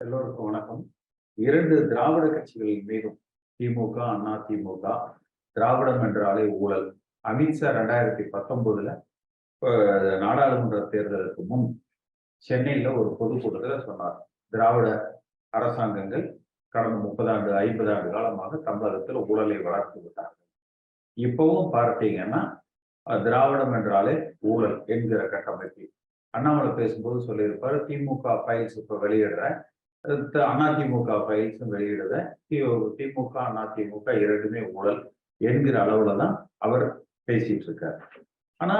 எல்லோருக்கும் வணக்கம். இரண்டு திராவிட கட்சிகளின் மீதும் திமுக அண்ணா திமுக திராவிடம் என்றாலே ஊழல் அமித்ஷா ரெண்டாயிரத்தி பத்தொன்பதுல நாடாளுமன்ற தேர்தலுக்கு முன் சென்னையில ஒரு பொதுக்கூட்டத்தில் சொன்னார். திராவிட அரசாங்கங்கள் கடந்த முப்பதாண்டு ஐம்பது ஆண்டு காலமாக தமிழகத்தில் ஊழலை வளர்த்து விட்டார்கள். இப்பவும் பார்த்தீங்கன்னா திராவிடம் என்றாலே ஊழல் என்கிற கட்டமைப்பு. அண்ணாமலை பேசும்போது சொல்லியிருப்பாரு திமுக ஃபைல்ஸ் இப்போ வெளியிடுற அதிமுக ஃபைல்ஸும் வெளியிடுத திமுக அதிமுக இரண்டுமே ஊழல் என்கிற அளவுல தான் அவர் பேசிட்டு இருக்கார். ஆனா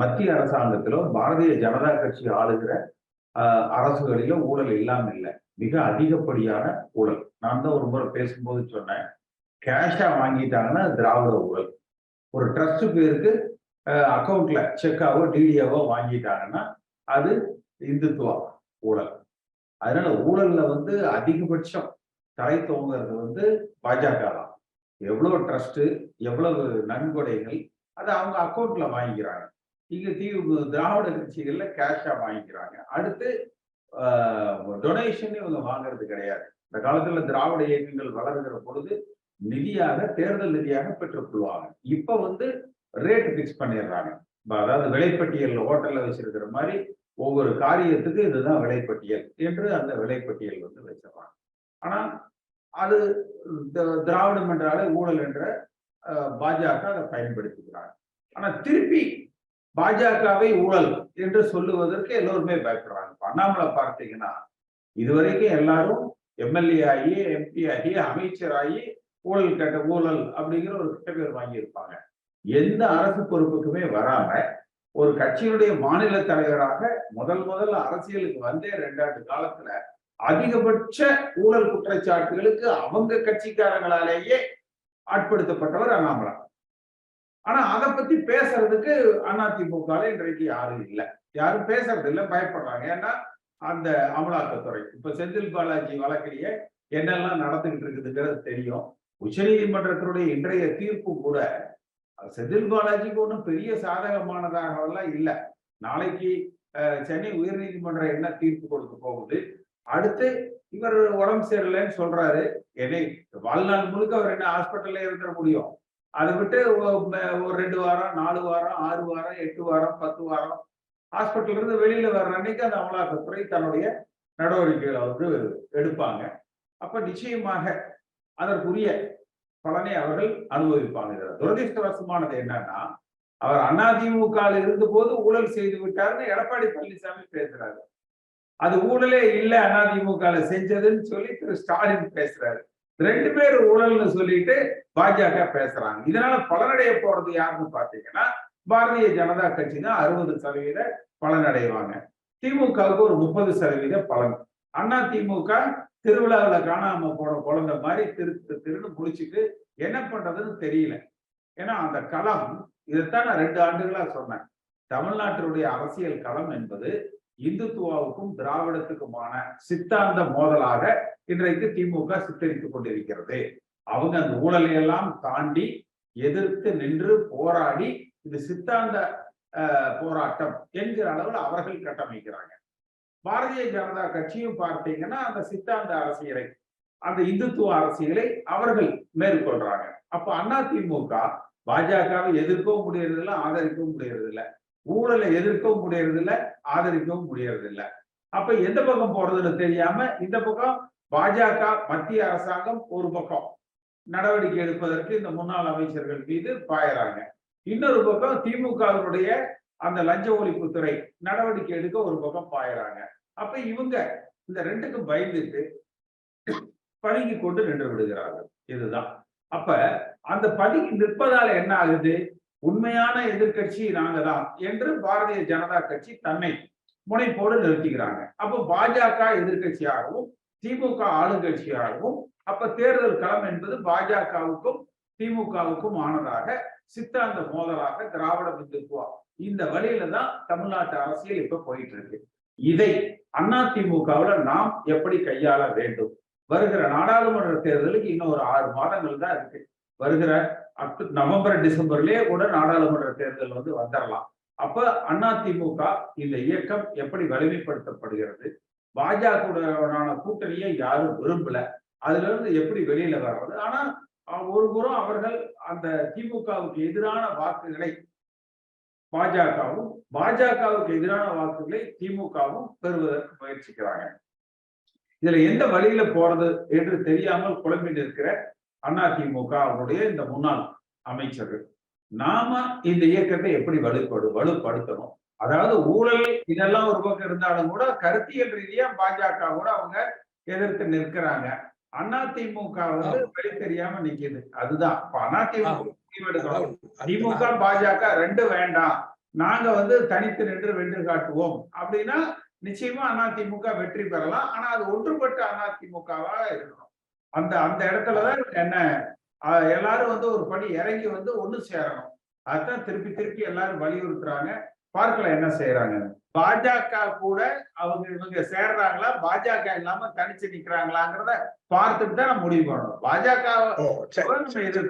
மத்திய அரசாங்கத்திலோ பாரதிய ஜனதா கட்சி ஆளுகிற அரசுகளிலோ ஊழல் இல்லாம இல்லை. மிக அதிகப்படியான ஊழல். நான் தான் ஒரு முறை பேசும்போது சொன்னேன். கேஷா வாங்கிட்டாங்கன்னா திராவிட ஊழல். ஒரு ட்ரஸ்ட் பேருக்கு அக்கௌண்ட்ல செக்காவோ டிடியாவோ வாங்கிட்டாங்கன்னா அது இந்துத்துவா ஊழல். அதனால ஊழல்ல வந்து அதிகபட்சம் தலை தோங்குறது வந்து பாஜக தான். எவ்வளவு ட்ரஸ்ட் எவ்வளவு நன்கொடைகள் அதை அவங்க அக்கௌண்ட்ல வாங்கிக்கிறாங்க. இங்க தீவு திராவிட கட்சிகள்ல கேஷா வாங்கிக்கிறாங்க. அடுத்து டொனேஷன் இவங்க வாங்குறது கிடையாது. இந்த காலத்துல திராவிட இயக்கங்கள் வளர்கிற பொழுது நிதியாக தேர்தல் நிதியாக பெற்றுக்கொள்வாங்க இப்ப வந்து ரேட் பிக்ஸ் பண்ணிடுறாங்க. அதாவது விலைப்பட்டியல் ஹோட்டல்ல வச்சிருக்கிற மாதிரி ஒவ்வொரு காரியத்துக்கு இதுதான் விலைப்பட்டியல் என்று அந்த விலைப்பட்டியல் வந்து வச்சிடறாங்க ஆனால் அது திராவிடம் என்றாலே ஊழல் என்ற பாஜக அதை பயன்படுத்திக்கிறாங்க. ஆனால் திருப்பி பாஜகவை ஊழல் என்று சொல்லுவதற்கு எல்லோருமே பயப்படுறாங்க. அண்ணாமலை பார்த்தீங்கன்னா இதுவரைக்கும் எல்லாரும் எம்எல்ஏ ஆகி எம்பி ஆகி அமைச்சர் ஆகி ஊழல் கட்ட ஊழல் அப்படிங்கிற ஒரு கிட்ட பேர் வாங்கியிருப்பாங்க. எந்த அரசு பொறுப்புக்குமே வராம ஒரு கட்சியினுடைய மாநில தலைவராக முதல் முதல் அரசியலுக்கு வந்தே ரெண்டாண்டு காலத்துல அதிகபட்ச ஊழல் குற்றச்சாட்டுகளுக்கு அவங்க கட்சிக்காரங்களாலேயே ஆட்படுத்தப்பட்டவர் அண்ணாமலா. ஆனா அதை பத்தி பேசுறதுக்கு அதிமுக இன்றைக்கு யாரும் இல்லை. யாரும் பேசுறது இல்லை பயப்படுறாங்க. ஏன்னா அந்த அமலாக்கத்துறை இப்ப செந்தில் பாலாஜி வழக்கிலேயே என்னெல்லாம் நடந்துகிட்டு இருக்குதுங்கிறது தெரியும். உச்சநீதிமன்றத்தினுடைய இன்றைய தீர்ப்பு கூட செந்தில் பாலாஜிக்கு ஒன்றும் பெரிய சாதகமானதாகவெல்லாம் இல்லை. நாளைக்கு சென்னை உயர்நீதிமன்றம் என்ன தீர்ப்பு கொடுக்க போகுது? அடுத்து இவர் உடம்பு சரியில்லைன்னு சொல்றாரு. என்னை வாழ்நாள் முழுக்க அவர் என்ன ஹாஸ்பிட்டல்ல இருந்துட முடியும். அதை விட்டு ஒரு ரெண்டு வாரம் நாலு வாரம் ஆறு வாரம் எட்டு வாரம் பத்து வாரம் ஹாஸ்பிட்டல் இருந்து வெளியில வர்ற அன்னைக்கு அந்த அமலாக்கத்துறை தன்னுடைய நடவடிக்கைகளை வந்து எடுப்பாங்க. அப்ப நிச்சயமாக அதற்குரிய பலனை அவர்கள் அனுபவிப்பாங்க துரதிருஷ்டவசமானது என்னன்னா அவர் அதிமுகவில் இருந்த போது ஊழல் செய்து விட்டாருன்னு எடப்பாடி பழனிசாமி பேசுறாரு. அது ஊழலே இல்லை அதிமுக செஞ்சதுன்னு சொல்லி திரு ஸ்டாலின் பேசுறாரு. ரெண்டு பேர் ஊழல்னு சொல்லிட்டு பாஜக பேசுறாங்க. இதனால பலனடைய போறது யாருன்னு பாத்தீங்கன்னா பாரதிய ஜனதா கட்சி தான் அறுபது சதவீத பலனடைவாங்க. திமுகவுக்கு ஒரு முப்பது சதவீத பலன். அண்ணா திமுக திருவிழாவில் காணாம போன குழந்தை மாதிரி திரு திருன்னு முடிச்சுட்டு என்ன பண்றதுன்னு தெரியல. ஏன்னா அந்த களம் இதைத்தான் நான் ரெண்டு ஆண்டுகளா சொன்னேன். தமிழ்நாட்டினுடைய அரசியல் களம் என்பது இந்துத்துவாவுக்கும் திராவிடத்துக்குமான சித்தாந்த மோதலாக இன்றைக்கு திமுக சித்தரித்துக் கொண்டிருக்கிறது. அவங்க அந்த ஊழலையெல்லாம் தாண்டி எதிர்த்து நின்று போராடி இது சித்தாந்த போராட்டம் என்கிற அளவில் அவர்கள் கட்டமைக்கிறாங்க. பாரதிய ஜனதா கட்சியும் பார்த்தீங்கன்னா அந்த சித்தாந்த அரசியலை அந்த இந்துத்துவ அரசியலை அவர்கள் மேற்கொள்றாங்க. அப்ப அண்ணா திமுக பாஜகவை எதிர்க்கவும் முடியறதில்ல ஆதரிக்கவும் முடியறதில்ல. ஊழலை எதிர்க்கவும் முடியறதில்ல ஆதரிக்கவும் முடியறதில்ல. அப்ப எந்த பக்கம் போறதுன்னு தெரியாம இந்த பக்கம் பாஜக மத்திய அரசாங்கம் ஒரு பக்கம். நடவடிக்கை எடுப்பதற்கு இந்த முன்னாள் அமைச்சர்கள் மீது பாயறாங்க. இன்னொரு பக்கம் திமுகவினுடைய அந்த லஞ்ச ஒழிப்புத்துறை நடவடிக்கை எடுக்க ஒரு பக்கம் பாயறாங்க. அப்ப இவங்க இந்த ரெண்டுக்கும் பயந்துட்டு பதுங்கி கொண்டு நின்று விடுகிறார்கள். இதுதான். அப்ப அந்த பதுங்கி நிற்பதால என்ன ஆகுது? உண்மையான எதிர்கட்சி நாங்க தான் என்று பாரதிய ஜனதா கட்சி தன்னை முனைப்போடு நிறுத்திக்கிறாங்க அப்ப பாஜக எதிர்கட்சியாகவும் திமுக ஆளுங்கட்சியாகவும் அப்ப தேர்தல் களம் என்பது பாஜகவுக்கும் திமுகவுக்கும் ஆனதாக சித்தாந்த மோதலாக திராவிட இந்துத்துவா இந்த வழியில தான் தமிழ்நாட்டு அரசியல் இப்ப போயிட்டு இருக்கு. இதை அதிமுகவுல நாம் எப்படி கையாள வேண்டும்? வருகிற நாடாளுமன்ற தேர்தலுக்கு இன்னும் ஒரு ஆறு மாதங்கள் தான் இருக்கு. வருகிற அக்டு நவம்பர் டிசம்பர்லயே கூட நாடாளுமன்ற தேர்தல் வந்து வந்துடலாம் அப்ப அதிமுக இந்த இயக்கம் எப்படி வலிமைப்படுத்தப்படுகிறது? பாஜகவுடனான கூட்டணியை யாரும் விரும்பல. அதுல இருந்து எப்படி வெளியில வர்றது? ஆனா ஒரு புறம் அவர்கள் அந்த திமுகவுக்கு எதிரான வாக்குகளை பாஜகவும் பாஜகவுக்கு எதிரான வாக்குகளை திமுகவும் பெறுவதற்கு முயற்சிக்கிறாங்க. இதுல எந்த வழியில போறது என்று தெரியாமல் குழம்பி நிற்கிற அதிமுக அவருடைய இந்த முன்னாள் அமைச்சர்கள். நாம இந்த இயக்கத்தை எப்படி வலுப்படு வலுப்படுத்தணும்? அதாவது ஊழல் இதெல்லாம் ஒரு பக்கம் இருந்தாலும் கூட கருத்தியல் ரீதியா பாஜக கூட அவங்க எதிர்த்து நிற்கிறாங்க. அதிமுக வந்து வழி தெரியாம நிக்குது. அதுதான். இப்ப அதிமுக திமுக பாஜக ரெண்டு வேண்டாம். நாங்க வந்து தனித்து நின்று வென்று காட்டுவோம். அப்படின்னா நிச்சயமா அதிமுக வெற்றி பெறலாம். ஆனா அது ஒன்றுபட்ட அதிமுகவா இருக்கணும். அந்த அந்த இடத்துலதான் என்ன எல்லாரும் வந்து ஒரு படி இறங்கி வந்து ஒண்ணு சேரணும். அதான் திருப்பி திருப்பி எல்லாரும் வலியுறுத்துறாங்க. பார்க்கலாம் என்ன செய்யறாங்க பாஜக கூட அவங்க இவங்க சேர்றாங்களா? பாஜக இல்லாம தனிச்சு நிக்கிறாங்களாங்கிறத பார்த்துட்டு தான் நம்ம முடிவு பண்ணணும். பாஜக.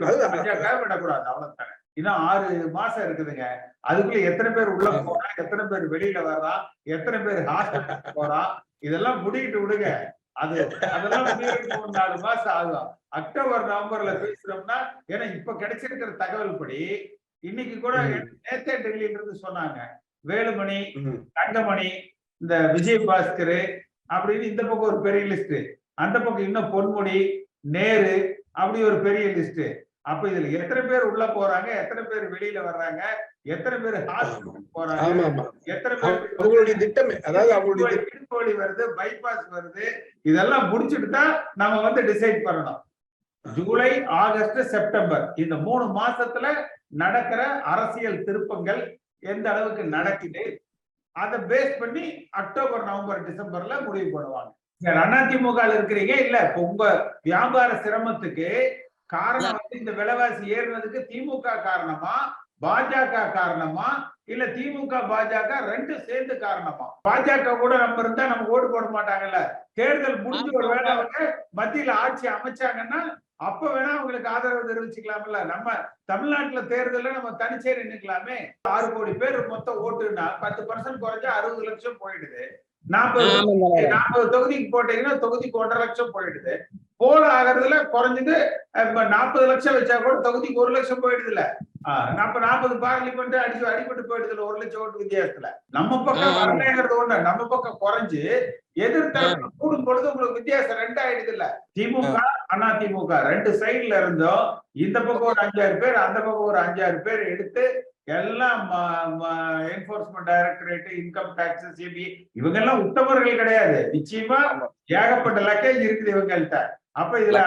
பாஜக விடக்கூடாது அவ்வளவுதானே. இன்னும் ஆறு மாசம் இருக்குதுங்க. அதுக்குள்ள எத்தனை பேர் உள்ள போறா எத்தனை பேர் வெளியில வர்றா எத்தனை பேர் ஹாஸ்பிட்டல் போறா இதெல்லாம் முடிக்கிட்டு விடுங்க. அது அதெல்லாம் நாலு மாசம் ஆகும். அக்டோபர் நவம்பர்ல பேசுறோம்னா ஏன்னா இப்ப கிடைச்சிருக்கிற தகவல் படி இன்னைக்கு கூட. நேத்தே டெல்லியில இருந்து சொன்னாங்க. வேலுமணி. தங்கமணி இந்த விஜய் பாஸ்கர் அப்படின்னு இந்த பக்கம் ஒரு பெரிய லிஸ்ட் அந்த பக்கம் இன்னும் பொன்முடி நேரு அப்படி ஒரு பெரிய லிஸ்ட் அப்ப இதுல எத்தனை பேர் உள்ள போறாங்க? எத்தனை பேர் வெளியில வர்றாங்க? எத்தனை பேர் ஹாஸ்பிட்டல் போறாங்க? எத்தனை பேர் அவங்களுடைய திட்டமே அதாவது அவங்களுடைய வலி வருது பைபாஸ் வருது. இதெல்லாம் முடிச்சுட்டு தான் நம்ம வந்து டிசைட் பண்ணணும். July August September. இந்த மூணு மாசத்துல நடக்கிற அரசியல் திருப்பங்கள் எந்த அளவுக்கு நடக்குது அதை பேஸ் பண்ணி அக்டோபர் நவம்பர் டிசம்பர்ல முடிவு பண்ணுவாங்க. அதிமுக இருக்கிறீங்க? இல்ல உங்க வியாபார சிரமத்துக்கு காரணம் வந்து இந்த விலைவாசி ஏறுனதுக்கு திமுக காரணமா பாஜக காரணமா இல்ல திமுக பாஜக ரெண்டு சேர்ந்து காரணமா? பாஜக கூட நம்ம இருந்தா நம்ம ஓட்டு போட மாட்டாங்கல்ல. தேர்தல் முடிஞ்சு ஒரு வேளை அவங்க மத்தியில ஆட்சி அமைச்சாங்கன்னா அப்ப வேணா அவங்களுக்கு ஆதரவு தெரிவிச்சுக்கலாம்ல. நம்ம தமிழ்நாட்டுல தேர்தல்ல நம்ம தனிச்சே நின்னுக்கலாமே. ஆறு கோடி பேர் மொத்தம் ஓட்டுனா பத்து பர்சன்ட் குறைஞ்சா அறுபது லட்சம் போயிடுது. நாற்பது நாற்பது தொகுதிக்கு போட்டீங்கன்னா தொகுதிக்கு ஒன்றரை லட்சம் போயிடுது. போல ஆகிறதுல குறைஞ்சது நாற்பது லட்சம் வச்சா கூட தொகுதிக்கு ஒரு லட்சம் போயிடுதுல. நாற்பது நாற்பது பார்லிமெண்ட் அடிச்சு அடிபட்டு போயிடுதுல ஒரு லட்சம் ஓட்டு வித்தியாசத்துல. நம்ம பக்கம். வரலைங்கிறது ஒண்ணு நம்ம பக்கம் குறைஞ்சு எதிர்த்தரப்பு கூடும் பொழுது உங்களுக்கு வித்தியாசம் ரெண்டு ஆயிடுது இல்ல. திமுக அண்ணா திமுக ரெண்டு சைடுல இருந்தோம். இந்த பக்கம் ஒரு அஞ்சாறு பேர் அந்த பக்கம் ஒரு அஞ்சாறு பேர் எடுத்து எல்லாம் enforcement directorate income tax CB இவங்க எல்லாம் உத்தமர்கள் கிடையாது. நிச்சயமா ஏகப்பட்ட லக்கேஜ் இருக்குது இவங்கள்ட்ட. அப்ப இதுல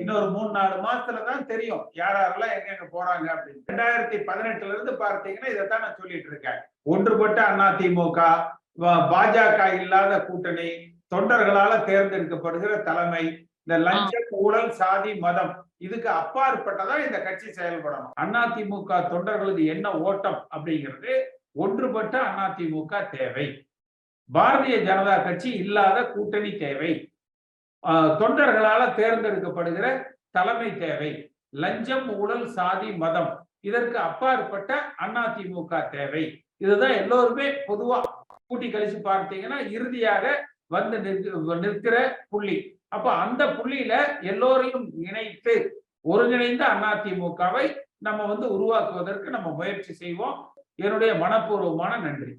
இன்னொரு மூணு நாலு மாசத்துல தான் தெரியும். யார் யாரெல்லாம் எங்க எங்க போறாங்க அப்படின்னு. ரெண்டாயிரத்தி பதினெட்டுல இருந்து பார்த்தீங்கன்னா இதைத்தான் நான் சொல்லிட்டு இருக்கேன். ஒன்றுபட்ட அண்ணா திமுக பாஜக இல்லாத கூட்டணி தொண்டர்களால தேர்ந்தெடுக்கப்படுகிற தலைமை இந்த லஞ்ச ஊழல் சாதி மதம் இதுக்கு அப்பாற்பட்டதா இந்த கட்சி செயல்படணும். அண்ணா திமுக தொண்டர்களுக்கு என்ன ஓட்டம் அப்படிங்கிறது ஒன்றுபட்ட அண்ணா திமுக தேவை. பாரதிய ஜனதா கட்சி இல்லாத கூட்டணி தேவை. தொண்டர்களால தேர்ந்தெடுக்கப்படுகிற தலைமை தேவை. லஞ்சம் ஊழல் சாதி மதம். இதற்கு அப்பாற்பட்ட அதிமுக தேவை. இதுதான் எல்லோருமே பொதுவா கூட்டி கழிச்சு பார்த்தீங்கன்னா இறுதியாக வந்து நிற்க- நிற்கிற புள்ளி. அப்ப அந்த புள்ளியில எல்லோரையும் இணைத்து ஒருங்கிணைந்த அதிமுகவை நம்ம வந்து உருவாக்குவதற்கு நம்ம முயற்சி செய்வோம். என்னுடைய மனப்பூர்வமான நன்றி.